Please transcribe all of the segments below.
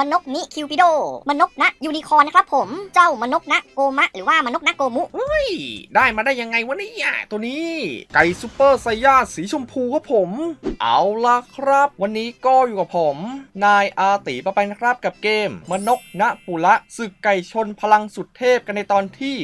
มนกนิคิวปิโดมนกนะยูนิคอร์นนะครับผมเจ้ามนกนะโกมะ หรือว่ามนกนะโกมุเฮ้ยได้มาได้ยังไงวะเนี่ยตัวนี้ไก่ซูเปอร์ไซย่าสีชมพูครับผม เอาล่ะครับ วันนี้ก็อยู่กับผม นายอาติปะไปนะครับกับเกม มนกณปุระศึกไก่ชนพลังสุดเทพกันในตอนที่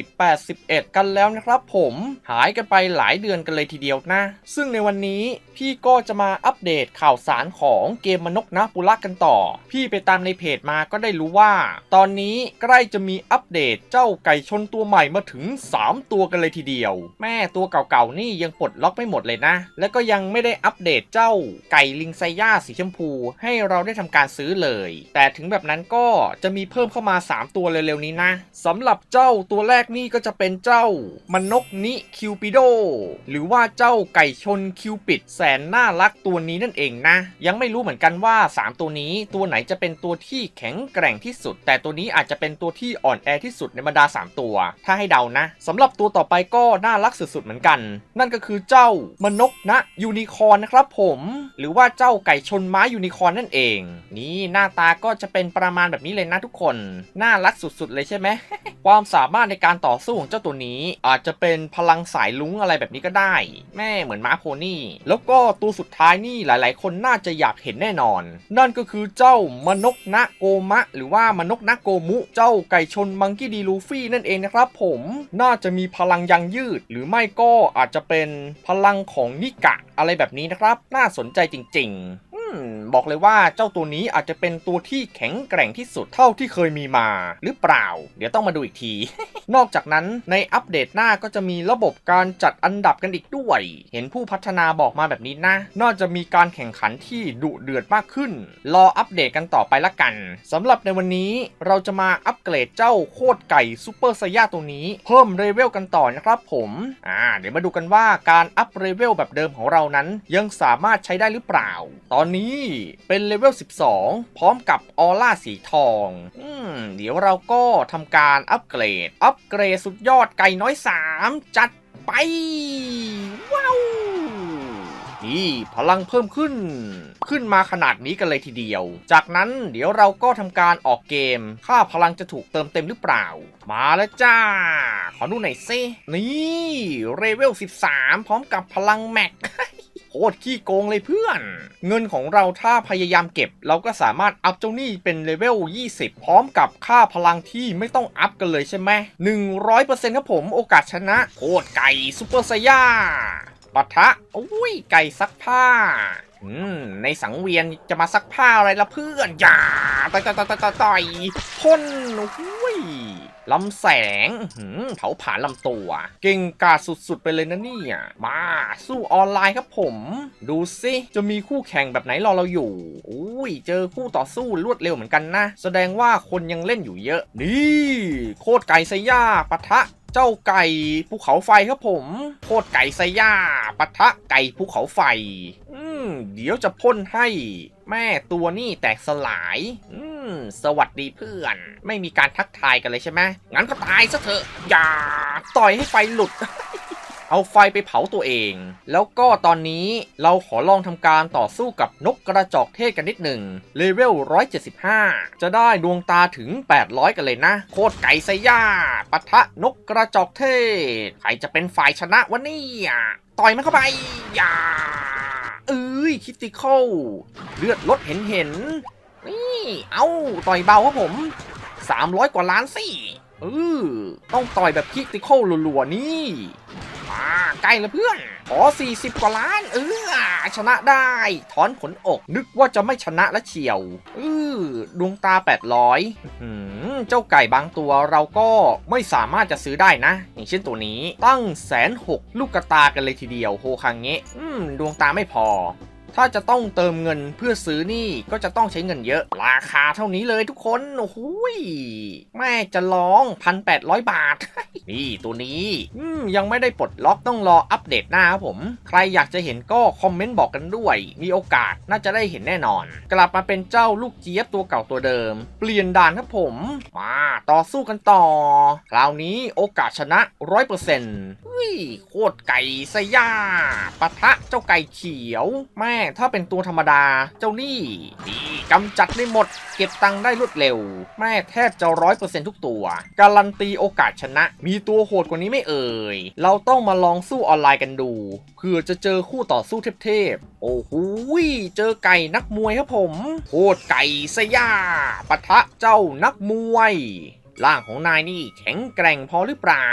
81 กันแล้วนะครับผมหายกันไปหลายเดือนกันเลยทีเดียวนะ ซึ่งในวันนี้พี่ก็จะมาอัปเดตข่าวสารของเกมมนกณปุระกันต่อ พี่ไปตามในเพจมาก็ได้รู้ว่า ตอนนี้ใกล้จะมีอัปเดตเจ้าไก่ชนตัวใหม่มาถึง 3 ตัวกันเลยทีเดียว แม่ตัวเก่าๆนี่ยังปลดล็อกไม่หมดเลยนะ แล้วก็ยังไม่ได้อัปเดตเจ้าไก่ลิงไซย่าสีชมพู ให้เราได้ทำการซื้อเลย แต่ถึงแบบนั้นก็จะมีเพิ่มเข้ามา 3 ตัวเร็วๆนี้นะสำหรับเจ้าตัวแรกนี่ก็จะเป็นเจ้ามนกนิคิวปิโดหรือว่าเจ้าไก่ชนคิวปิดแสนน่ารักตัวนี้นั่นเองนะ ยังไม่รู้เหมือนกันว่า 3 ตัวนี้ตัวไหนจะเป็นตัวที่แข็งแกร่งที่สุด แต่ตัวนี้อาจจะเป็นตัวที่อ่อนแอที่สุดในบรรดา 3 ตัว ถ้าให้เดานะสำหรับตัวต่อไปก็น่ารักสุดๆเหมือนกัน นั่นก็คือเจ้ามนกนะยูนิคอร์นนะครับผม หรือว่าเจ้าไก่ชนม้ายูนิคอร์นนั่นเอง นี่หน้าตาก็จะเป็นประมาณแบบนี้เลยนะทุกคน น่ารักสุดๆเลยใช่ไหมความสามารถในการต่อสู้ของเจ้าตัวนี้ อาจจะเป็นพลังสายลุ้งอะไรแบบนี้ก็ได้ แม่เหมือนม้าโพนี่ แล้วก็ตัวสุดท้ายนี่หลาย ๆ คนน่าจะอยากเห็นแน่นอน นั่นก็คือเจ้ามนกนะโกมะ หรือว่ามนกนะโกมุ เจ้าไก่ชนมังกี้ดีลูฟี่นั่นเองนะครับผมน่าจะมีพลังยังยืด หรือไม่ก็อาจจะเป็นพลังของนิกะอะไรแบบนี้นะครับ น่าสนใจจริง ๆ บอกเลยว่าเจ้าตัวนี้อาจจะเป็นตัวที่แข็งแกร่งที่สุดเท่าที่เคยมีมาหรือเปล่า เดี๋ยวต้องมาดูอีกที นอกจากนั้นในอัปเดตหน้าก็จะมีระบบการจัดอันดับกันอีกด้วย เห็นผู้พัฒนาบอกมาแบบนี้นะ น่าจะมีการแข่งขันที่ดุเดือดมากขึ้น รออัปเดตกันต่อไปละกันสำหรับในวันนี้เราจะมาอัปเกรดเจ้าโคตรไก่ซูเปอร์ไซย่าตัวนี้ เพิ่มเลเวลกันต่อนะครับผมอ่าเดี๋ยวมาดูกันว่าการอัปเลเวลแบบเดิมของเรานั้น ยังสามารถใช้ได้หรือเปล่า ตอนนี้เป็นเลเวล 12 พร้อมกับออร่าสีทอง อืม เดี๋ยวเราก็ทำการอัปเกรด อัปเกรดสุดยอดไก่น้อย 3 จัดไป ว้าว นี่ พลังเพิ่มขึ้น ขึ้นมาขนาดนี้กันเลยทีเดียว จากนั้นเดี๋ยวเราก็ทำการออกเกม ค่าพลังจะถูกเติมเต็มหรือเปล่า มาแล้วจ้า ขอดูหน่อยซินี่เรเวล 13 พร้อมกับพลังแม็ก ตรขี้โกงเลยเพื่อน เงินของเราถ้าพยายามเก็บ เราก็สามารถอัพเจ้าหนี้เป็นเลเวล 20 พร้อมกับค่าพลังที่ไม่ต้องอัพกันเลยใช่ไหม100%ครับผมโอกาสชนะโคตรไก่ซูเปอร์ไซย่าปะทะอุ้ยไก่ซักผ้าอืมในสังเวียนจะมาซักผ้าอะไรละเพื่อนอย่าต่อยต่อยต่อยต่อยต่อยพ่นอุ้ย ลำแสงเผาผ่านลำตัว เก่งกาจสุดๆ ไปเลยนะเนี่ย มาสู้ออนไลน์ครับผม ดูสิจะมีคู่แข่งแบบไหนรอเราอยู่อุ้ยเจอคู่ต่อสู้รวดเร็วเหมือนกันนะ แสดงว่าคนยังเล่นอยู่เยอะ นี่ โคตรไก่ไซย่าปะทะเจ้าไก่ภูเขาไฟครับผม โคตรไก่ไซย่าปะทะไก่ภูเขาไฟ อืมเดี๋ยวจะพ่นให้ แม่ตัวนี่แตกสลาย อื สวัสดีเพื่อน ไม่มีการทักทายกันเลยใช่ไหมงั้นก็ตายซะเถอะ อย่า ต่อยให้ไฟหลุด เอาไฟไปเผาตัวเอง แล้วก็ตอนนี้เราขอลองทำการต่อสู้กับนกกระจอกเทศกันนิดหนึ่งเลเวล 175 จะได้ดวงตาถึง 800 กันเลยนะ โคตรไก่ไซย่าปะทะนกกระจอกเทศ ใครจะเป็นฝ่ายชนะวะเนี่ยต่อยมันเข้าไป อย่า เอ้ยคิติคอลเลือดลดเห็นเห็น นี่เอาต่อยเบาครับผม 300 กว่าล้านสิเออต้องต่อยแบบคิติคอลรัวๆนี่มาใกล้แล้วเพื่อนขอ40 กว่าล้าน เออชนะได้ ถอนผลอก นึกว่าจะไม่ชนะและเฉียวเออดวงตา 800อืมเจ้าไก่บางตัวเราก็ไม่สามารถจะซื้อได้นะ อย่างเช่นตัวนี้ตั้งแสนหกลูกกระตากันเลยทีเดียวโฮคังเงะอืมดวงตาไม่พอ ถ้าจะต้องเติมเงินเพื่อซื้อนี่ก็จะต้องใช้เงินเยอะ ราคาเท่านี้เลยทุกคน โอ้โหยแม่จะร้อง1,800บาท นี่ตัวนี้ยังไม่ได้ปลดล็อกต้องรออัปเดตหน้าครับผม ใครอยากจะเห็นก็คอมเมนต์บอกกันด้วย มีโอกาสน่าจะได้เห็นแน่นอน กลับมาเป็นเจ้าลูกเจี๊ยบตัวเก่าตัวเดิม เปลี่ยนด่านครับผม มาต่อสู้กันต่อ คราวนี้โอกาสชนะ100%เฮ้ยโคตรไก่ไซย่าปะทะเจ้าไก่เขียวแม่ถ้าเป็นตัวธรรมดา เจ้านี่ดีกำจัดได้หมด เก็บตังค์ได้รวดเร็ว แม่แทบจะร้อยเปอร์เซ็นทุกตัว การันตีโอกาสชนะ มีตัวโหดกว่านี้ไม่เอ่ย เราต้องมาลองสู้ออนไลน์กันดูเพื่อจะเจอคู่ต่อสู้เทพๆ โอ้โหเจอไก่นักมวยครับผมโคตรไก่สยาปะทะเจ้านักมวยร่างของนายนี่แข็งแกร่งพอหรือเปล่า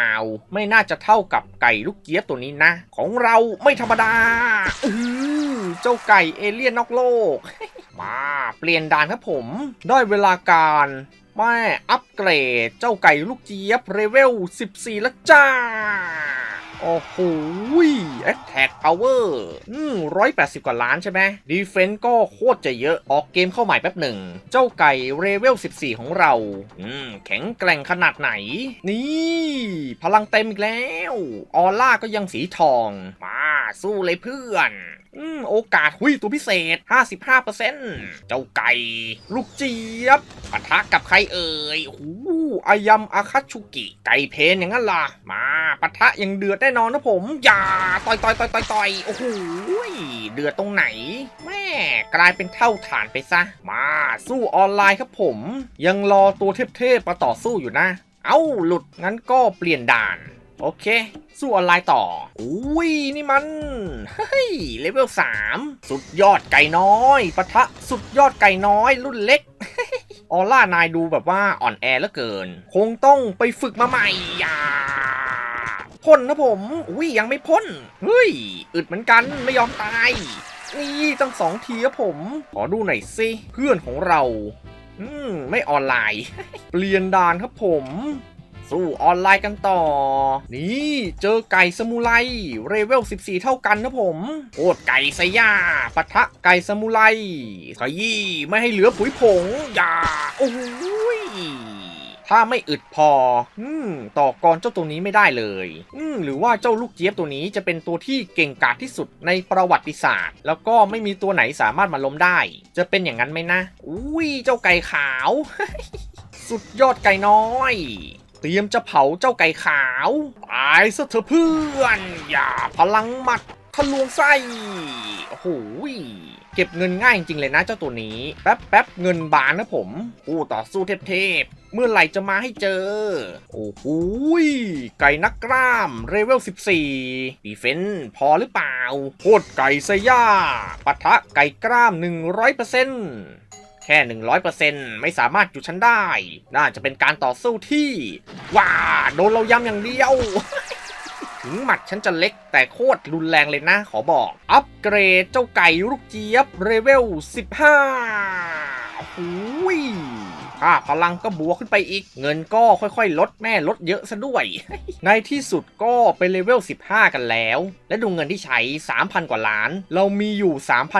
ไม่น่าจะเท่ากับไก่ลูกเกียบตัวนี้นะ ของเราไม่ธรรมดาอื เจ้าไก่เอเลี่ยนนอกโลก มาเปลี่ยนด่านครับผม ได้เวลาการแม่อัปเกรดเจ้าไก่ลูกเจี๊ยบเรเวล 14 แล้วจ้า โอ้โหแอตแทกพาวเวอร์อืมร้อยแปดสิบกว่าล้านใช่ไหมดีเฟนต์ก็โคตรจะเยอะ ออกเกมเข้าใหม่แป๊บหนึ่ง เจ้าไก่เรเวล 14 ของเรา อืม แข็งแกร่งขนาดไหน นี่ พลังเต็มอีกแล้ว ออร่าก็ยังสีทอง มาสู้เลยเพื่อนอืม โอกาสหุยตัวพิเศษ 55%เจ้าไก่ ลูกเจี๊ยบปะทะกับใครเอ่ยโอ้โห อายัมอาคัตชุกิ ไก่เพนอย่างนั้นล่ะ มาปะทะยังเดือดแน่นอนนะผม อย่าต่อยต่อยต่อยต่อยต่อยโอ้โหเดือดตรงไหน แม่กลายเป็นเท่าฐานไปซะ มาสู้ออนไลน์ครับผม ยังรอตัวเทพๆมาต่อสู้อยู่นะ เอ้าหลุดงั้นก็เปลี่ยนด่านโอเค สู้ออนไลน์ต่อ อุ้ย นี่มัน เฮ้ย เลเวล 3 สุดยอดไก่น้อยปะทะสุดยอดไก่น้อยรุ่นเล็ก ออร่านายดูแบบว่าอ่อนแอเหลือเกิน คงต้องไปฝึกมาใหม่อย่าพ่นนะผม อุ้ยยังไม่พ่น เฮ้ย อึดเหมือนกันไม่ยอมตาย นี่ตั้งสองทีครับผม ขอดูหน่อยสิ เพื่อนของเรา อืม ไม่ออนไลน์ เปลี่ยนด่านครับผม สู้ออนไลน์กันต่อ นี่เจอไก่สมุไรเรเวล 14 เท่ากันนะผมโคตรไก่สยาปะทะไก่สมุไรขยี้ไม่ให้เหลือผุยผงอย่าโอ้ยถ้าไม่อึดพอ อืม ต่อกรเจ้าตัวนี้ไม่ได้เลย อืม หรือว่าเจ้าลูกเจี๊ยบตัวนี้จะเป็นตัวที่เก่งกาจที่สุดในประวัติศาสตร์ แล้วก็ไม่มีตัวไหนสามารถมาล้มได้ จะเป็นอย่างนั้นไหมนะ อุ้ย เจ้าไก่ขาว สุดยอดไก่น้อย ตรียมจะเผาเจ้าไก่ขาว ตายซะเถอะเพื่อน อย่าพลังหมัดทะลวงไส้โอ้โหยเก็บเงินง่ายจริงเลยนะเจ้าตัวนี้ แป๊บแป๊บเงินบานนะผมผู้ต่อสู้เทพๆเมื่อไหร่จะมาให้เจอ โอ้โหไก่นักกล้ามเรเวล 14ดีเฟนพอหรือเปล่าโคตรไก่สยาปะทะไก่กล้าม 100% แค่ 100%ไม่สามารถหยุดฉันได้ น่าจะเป็นการต่อสู้ที่ ว้า โดนเราย้ำอย่างเดียวถึงหมัดฉันจะเล็กแต่โคตรรุนแรงเลยนะขอบอก อัปเกรดเจ้าไก่ลูกเจี๊ยบเรเวล 15หูย ค่าพลังก็บวกขึ้นไปอีก เงินก็ค่อยๆ ลดแม่ลดเยอะซะด้วย ในที่สุดก็เป็นเลเวล 15 กันแล้ว และดูเงินที่ใช้ 3,000 กว่าล้าน เรามีอยู่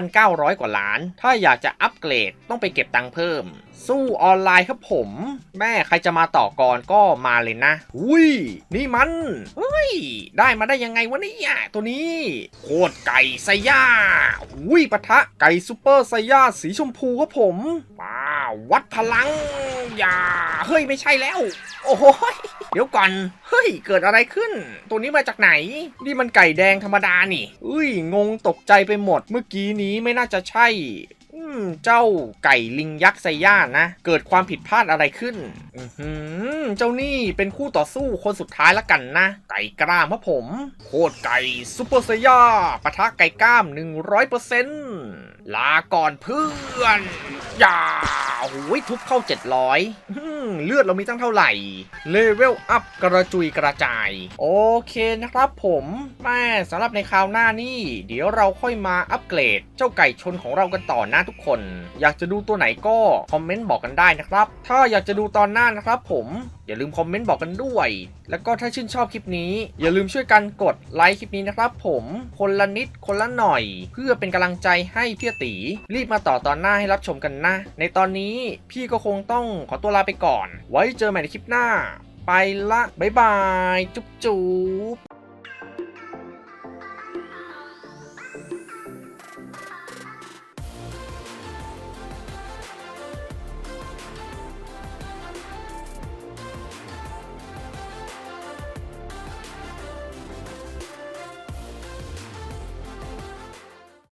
3,900 กว่าล้าน ถ้าอยากจะอัปเกรดต้องไปเก็บตังค์เพิ่ม สู้ออนไลน์ครับผม แม่ใครจะมาต่อกรก็มาเลยนะอุ้ย นี่มันเฮ้ย ได้มาได้ยังไงวะเนี่ยตัวนี้โคตรไก่ไซย่าอุ้ยปะทะไก่ซูเปอร์ไซย่าสีชมพูครับผมมา วัดพลัง อย่า เฮ้ยไม่ใช่แล้ว โอ้โหเดี๋ยวก่อน เฮ้ย เกิดอะไรขึ้น ตัวนี้มาจากไหน นี่มันไก่แดงธรรมดานี่ อุ้ย งงตกใจไปหมด เมื่อกี้นี้ไม่น่าจะใช่ เจ้าไก่ลิงยักษ์ไซย่านะ เกิดความผิดพลาดอะไรขึ้น อืเจ้านี่เป็นคู่ต่อสู้คนสุดท้ายละกันนะ ไก่กล้ามครับผม โคตรไก่ซูเปอร์ไซย่าปะทะไก่กล้าม 100%ลาก่อนเพื่อนอย่าโอ้โหทุบเข้า 700อืมเลือดเรามีตั้งเท่าไหร่ เลเวลอัพกระจุยกระจาย โอเคนะครับผมแม่สำหรับในคราวหน้านี่ เดี๋ยวเราค่อยมาอัปเกรด เจ้าไก่ชนของเรากันต่อนะทุกคน อยากจะดูตัวไหนก็คอมเมนต์บอกกันได้นะครับ ถ้าอยากจะดูตอนหน้านะครับผมอย่าลืมคอมเมนต์บอกกันด้วย แล้วก็ถ้าชื่นชอบคลิปนี้ อย่าลืมช่วยกันกดไลค์คลิปนี้นะครับผมคนละนิดคนละหน่อย เพื่อเป็นกำลังใจให้พี่ตี รีบมาต่อตอนหน้าให้รับชมกันนะ ในตอนนี้พี่ก็คงต้องขอตัวลาไปก่อน ไว้เจอใหม่ในคลิปหน้า ไปละบ๊ายบาย จุ๊บจุ๊บ